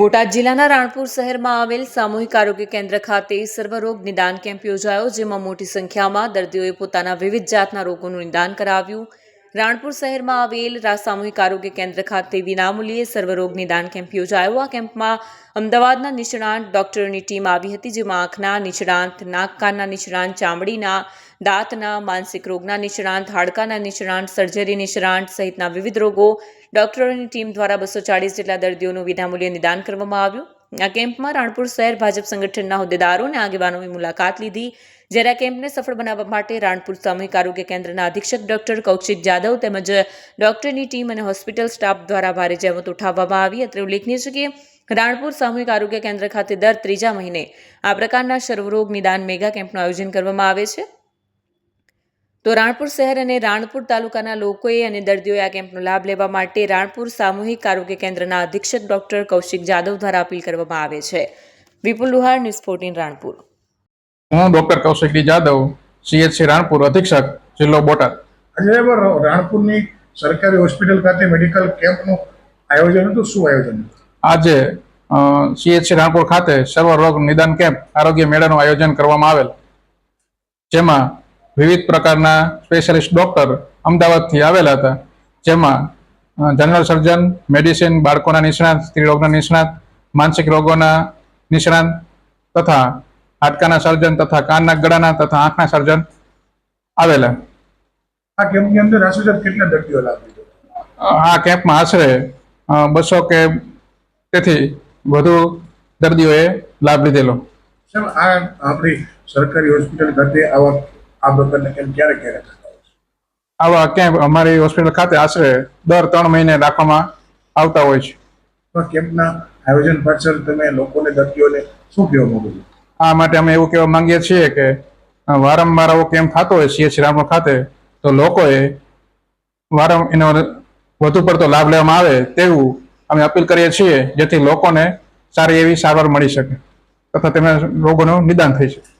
બોટાદ જિલ્લાના રાણપુર શહેરમાં આવેલ સામૂહિક આરોગ્ય કેન્દ્ર ખાતે સર્વરોગ નિદાન કેમ્પ યોજાયો, જેમાં મોટી સંખ્યામાં દર્દીઓએ પોતાના વિવિધ જાતના રોગોનું નિદાન કરાવ્યું. રાણપુર શહેરમાં આવેલ સામૂહિક આરોગ્ય કેન્દ્ર ખાતે વિનામૂલ્યે સર્વરોગ નિદાન કેમ્પ યોજાયો. આ કેમ્પમાં અમદાવાદના નિષ્ણાંત ડોક્ટરોની ટીમ આવી હતી, જેમાં આંખના નિષ્ણાંત નાક કાનના નિષ્ણાંત, ચામડીના દાંતના, માનસિક રોગના નિષ્ણાંત, હાડકાના નિષ્ણાંત, સર્જરી નિષ્ણાંત સહિતના વિવિધ રોગો ડોક્ટરોની ટીમ દ્વારા બસો ચાળીસ જેટલા દર્દીઓનું વિનામૂલ્યે નિદાન કરવામાં આવ્યું. આ કેમ્પમાં રાણપુર શહેર ભાજપ સંગઠનના હોદ્દેદારો અને આગેવાનોએ મુલાકાત લીધી, જ્યારે આ કેમ્પને સફળ બનાવવા માટે રાણપુર સામૂહિક આરોગ્ય કેન્દ્રના અધિક્ષક ડોક્ટર કૌશિક જાદવ તેમજ ડોક્ટરની ટીમ અને હોસ્પિટલ સ્ટાફ દ્વારા ભારે જહેમત ઉઠાવવામાં આવી. અત્રે ઉલ્લેખનીય છે કે રાણપુર સામૂહિક આરોગ્ય કેન્દ્ર ખાતે દર ત્રીજા મહિને આ પ્રકારના સર્વરોગ નિદાન મેગા કેમ્પનું આયોજન કરવામાં આવે છે. તો રાણપુર શહેર અને રાણપુર તાલુકાના લોકોએ અને દર્દીઓએ આ કેમ્પનો લાભ લેવા માટે રાણપુર સામૂહિક આરોગ્ય કેન્દ્રના અધિક્ષક ડોક્ટર કૌશિક જાદવ દ્વારા અપીલ કરવામાં આવે છે. Vipul Luhar news fourteen Ranpur. હું doctor Kaushik D Jadav CHC Ranpur અધિક્ષક જિલ્લો બોટાદ. આજે રાણપુરની સરકારી હોસ્પિટલ ખાતે મેડિકલ કેમ્પનું આયોજન હતું. શું આયોજન? આજે સીએચસી રાણપુર ખાતે સર્વ રોગ નિદાન કેમ્પ આરોગ્ય મેળાનું આયોજન કરવામાં આવેલ. જેમાં વિવિધ પ્રકારના સ્પેશિયાલિસ્ટ ડોક્ટર અમદાવાદથી આવેલા હતા. જેમાં જનરલ સર્જન મેડિસિન બાળકોના નિષ્ણાત સ્ત્રી રોગના નિષ્ણાત માનસિક રોગોના નિષ્ણાત તથા હાડકાના સર્જન તથા કાનના ગળાના તથા આંખના સર્જન આવેલા. આ કેમ્પની અંદર આશરે કેટલા દર્દીઓ લાભ આ કેમ્પમાં આશરે બસો કે તેથી વધુ દર્દીઓએ લાભ લીધેલો. સર આ આપણી સરકારી હોસ્પિટલ ખાતે આવા આ પ્રકારના કેમ્પ ક્યારે ક્યારે થતા હોય છે? આવા કેમ્પ અમારી હોસ્પિટલ ખાતે આશરે દર ત્રણ મહિને રાખવામાં આવતા હોય છે. તો કેમ્પના આયોજન પાછળ તમે લોકોને દર્દીઓને શું કહેવા માંગો છો? આ માટે અમે એવું કહેવા માંગીએ છીએ કે વારંવાર આવો કેમ્પ થતો હોય સીએચ રામપુર ખાતે તો લોકોએ વારંવાર એનો વધુ પડતો લાભ લેવામાં આવે તેવું અમે અપીલ કરીએ છીએ જેથી લોકોને સારી એવી સારવાર મળી શકે તથા તેમના રોગોનું નિદાન થઈ શકે.